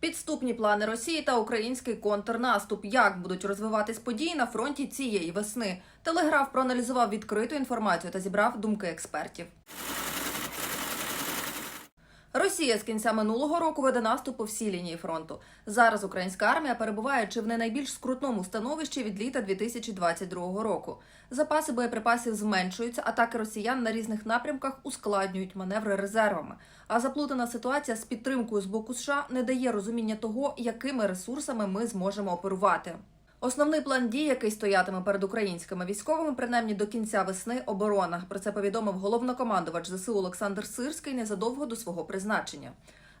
Підступні плани Росії та український контрнаступ. Як будуть розвиватись події на фронті цієї весни? Телеграф проаналізував відкриту інформацію та зібрав думки експертів. Росія з кінця минулого року веде наступ по всій лінії фронту. Зараз українська армія перебуває чи в не найбільш скрутному становищі від літа 2022 року. Запаси боєприпасів зменшуються, атаки росіян на різних напрямках ускладнюють маневри резервами. А заплутана ситуація з підтримкою з боку США не дає розуміння того, якими ресурсами ми зможемо оперувати. Основний план дій, який стоятиме перед українськими військовими, принаймні до кінця весни, оборона. Про це повідомив головнокомандувач ЗСУ Олександр Сирський незадовго до свого призначення.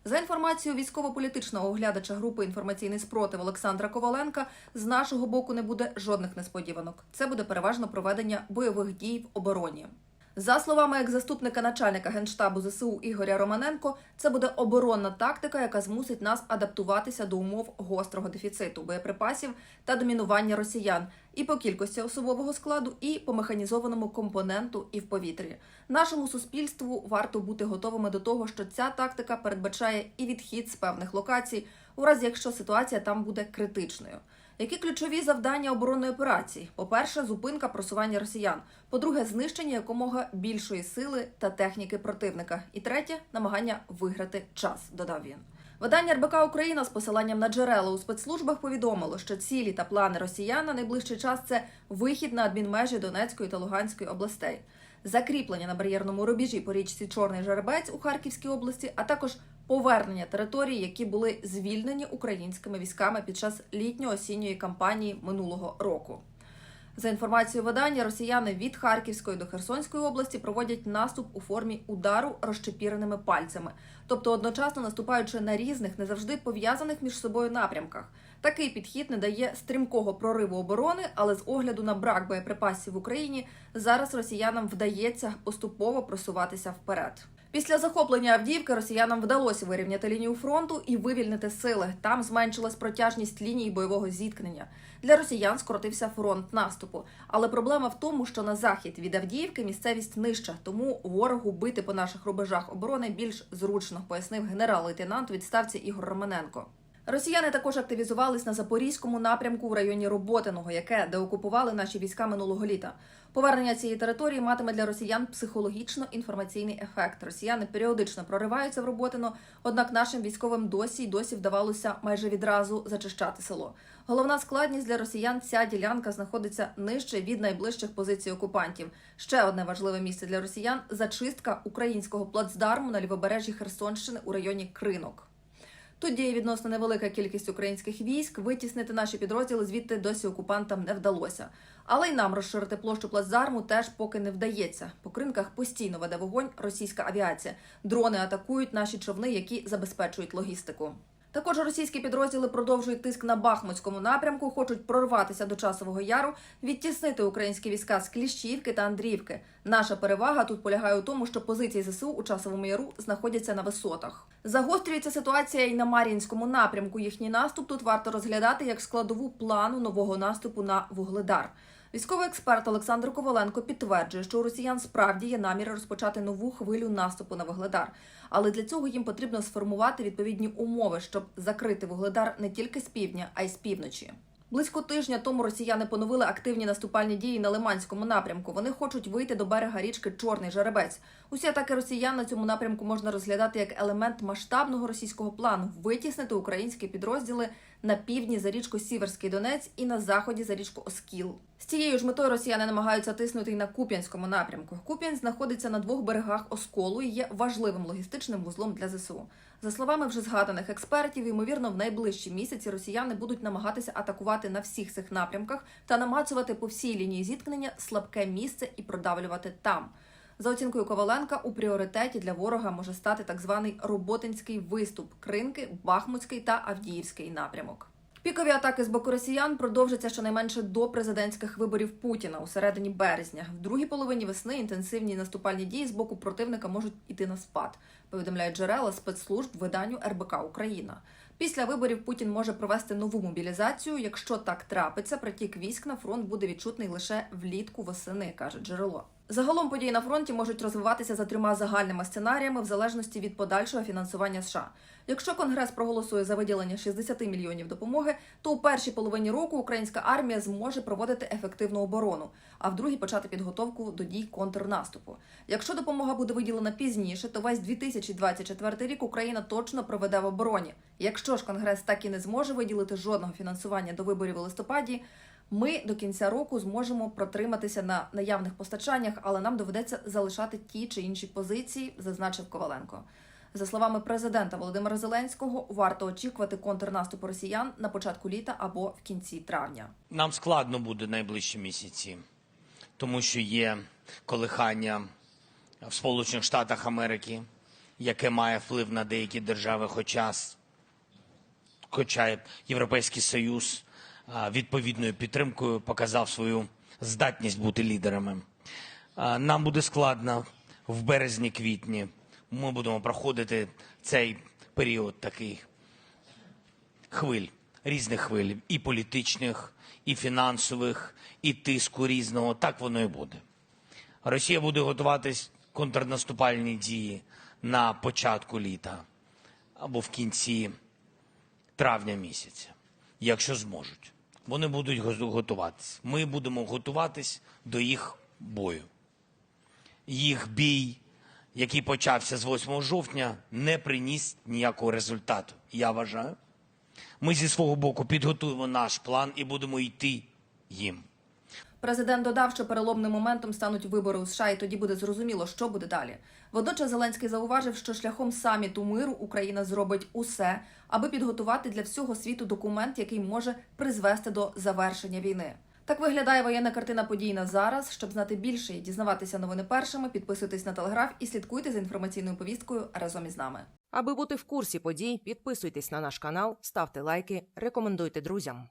За інформацією військово-політичного оглядача групи інформаційний спротив Олександра Коваленка, з нашого боку не буде жодних несподіванок. Це буде переважно проведення бойових дій в обороні. За словами екс-заступника начальника генштабу ЗСУ Ігоря Романенко, це буде оборонна тактика, яка змусить нас адаптуватися до умов гострого дефіциту боєприпасів та домінування росіян і по кількості особового складу, і по механізованому компоненту, і в повітрі. Нашому суспільству варто бути готовими до того, що ця тактика передбачає і відхід з певних локацій, у разі якщо ситуація там буде критичною. Які ключові завдання оборонної операції? По-перше, зупинка просування росіян. По-друге, знищення якомога більшої сили та техніки противника. І третє намагання виграти час. Додав він. Видання РБК Україна з посиланням на джерела у спецслужбах повідомило, що цілі та плани росіян на найближчий час це вихід на адмінмежі Донецької та Луганської областей, закріплення на бар'єрному рубежі по річці Чорний Жеребець у Харківській області, а також повернення територій, які були звільнені українськими військами під час літньо-осінньої кампанії минулого року. За інформацією видання, росіяни від Харківської до Херсонської області проводять наступ у формі удару розчепіреними пальцями, тобто одночасно наступаючи на різних, не завжди пов'язаних між собою напрямках. Такий підхід не дає стрімкого прориву оборони, але з огляду на брак боєприпасів в Україні зараз росіянам вдається поступово просуватися вперед. Після захоплення Авдіївки росіянам вдалося вирівняти лінію фронту і вивільнити сили. Там зменшилась протяжність лінії бойового зіткнення. Для росіян скоротився фронт наступу. Але проблема в тому, що на захід від Авдіївки місцевість нижча, тому ворогу бити по наших рубежах оборони більш зручно, пояснив генерал-лейтенант відставці Ігор Романенко. Росіяни також активізувались на запорізькому напрямку в районі Роботиного, яке деокупували наші війська минулого літа. Повернення цієї території матиме для росіян психологічно-інформаційний ефект. Росіяни періодично прориваються в Роботино, однак нашим військовим досі й досі вдавалося майже відразу зачищати село. Головна складність для росіян ця ділянка знаходиться нижче від найближчих позицій окупантів. Ще одне важливе місце для росіян зачистка українського плацдарму на лівобережжі Херсонщини у районі Кринок. Тут діє відносно невелика кількість українських військ. Витіснити наші підрозділи звідти досі окупантам не вдалося. Але й нам розширити площу плацдарму теж поки не вдається. По кринках постійно веде вогонь російська авіація. Дрони атакують наші човни, які забезпечують логістику. Також російські підрозділи продовжують тиск на Бахмутському напрямку, хочуть прорватися до часового яру, відтіснити українські війська з Кліщівки та Андріївки. Наша перевага тут полягає у тому, що позиції ЗСУ у часовому яру знаходяться на висотах. Загострюється ситуація і на Мар'їнському напрямку. Їхній наступ тут варто розглядати як складову плану нового наступу на Вугледар. Військовий експерт Олександр Коваленко підтверджує, що у росіян справді є наміри розпочати нову хвилю наступу на Вугледар. Але для цього їм потрібно сформувати відповідні умови, щоб закрити Вугледар не тільки з півдня, а й з півночі. Близько тижня тому росіяни поновили активні наступальні дії на Лиманському напрямку. Вони хочуть вийти до берега річки Чорний Жеребець. Усі атаки росіян на цьому напрямку можна розглядати як елемент масштабного російського плану витіснити українські підрозділи на півдні за річку Сіверський Донець і на заході за річку Оскіл. З цією ж метою росіяни намагаються тиснути й на Куп'янському напрямку. Куп'янськ знаходиться на двох берегах Осколу і є важливим логістичним вузлом для ЗСУ. За словами вже згаданих експертів, ймовірно, в найближчі місяці росіяни будуть намагатися атакувати на всіх цих напрямках та намацувати по всій лінії зіткнення слабке місце і продавлювати там. За оцінкою Коваленка, у пріоритеті для ворога може стати так званий роботинський виступ Кринки, Бахмутський та Авдіївський напрямок. Пікові атаки з боку росіян продовжаться щонайменше до президентських виборів Путіна у середині березня. В другій половині весни інтенсивні наступальні дії з боку противника можуть іти на спад. Повідомляють джерела спецслужб виданню РБК Україна. Після виборів Путін може провести нову мобілізацію. Якщо так трапиться, притік військ на фронт буде відчутний лише влітку восени, каже джерело. Загалом події на фронті можуть розвиватися за трьома загальними сценаріями в залежності від подальшого фінансування США. Якщо Конгрес проголосує за виділення 60 мільйонів допомоги, то у першій половині року українська армія зможе проводити ефективну оборону, а в другій почати підготовку до дій контрнаступу. Якщо допомога буде виділена пізніше, то весь 2024 рік Україна точно проведе в обороні. Якщо ж Конгрес так і не зможе виділити жодного фінансування до виборів у листопаді, ми до кінця року зможемо протриматися на наявних постачаннях, але нам доведеться залишати ті чи інші позиції, зазначив Коваленко. За словами президента Володимира Зеленського, варто очікувати контрнаступу росіян на початку літа або в кінці травня. Нам складно буде найближчі місяці, тому що є колихання в Сполучених Штатах Америки, яке має вплив на деякі держави, хоча, хоча Європейський Союз відповідною підтримкою показав свою здатність бути лідерами. Нам буде складно в березні-квітні. Ми будемо проходити цей період такий хвиль, різних хвиль, і політичних, і фінансових, і тиску різного. Так воно і буде. Росія буде готуватись контрнаступальні дії на початку літа або в кінці травня місяця, якщо зможуть. Вони будуть готуватися. Ми будемо готуватись до їх бою. Їх бій, який почався з 8 жовтня, не приніс ніякого результату. Я вважаю. Ми зі свого боку підготуємо наш план і будемо йти їм. Президент додав, що переломним моментом стануть вибори у США, і тоді буде зрозуміло, що буде далі. Водночас Зеленський зауважив, що шляхом саміту миру Україна зробить усе, аби підготувати для всього світу документ, який може призвести до завершення війни. Так виглядає воєнна картина подій на зараз. Щоб знати більше і дізнаватися новини першими, підписуйтесь на телеграф і слідкуйте за інформаційною повісткою разом із нами. Аби бути в курсі подій, підписуйтесь на наш канал, ставте лайки, рекомендуйте друзям.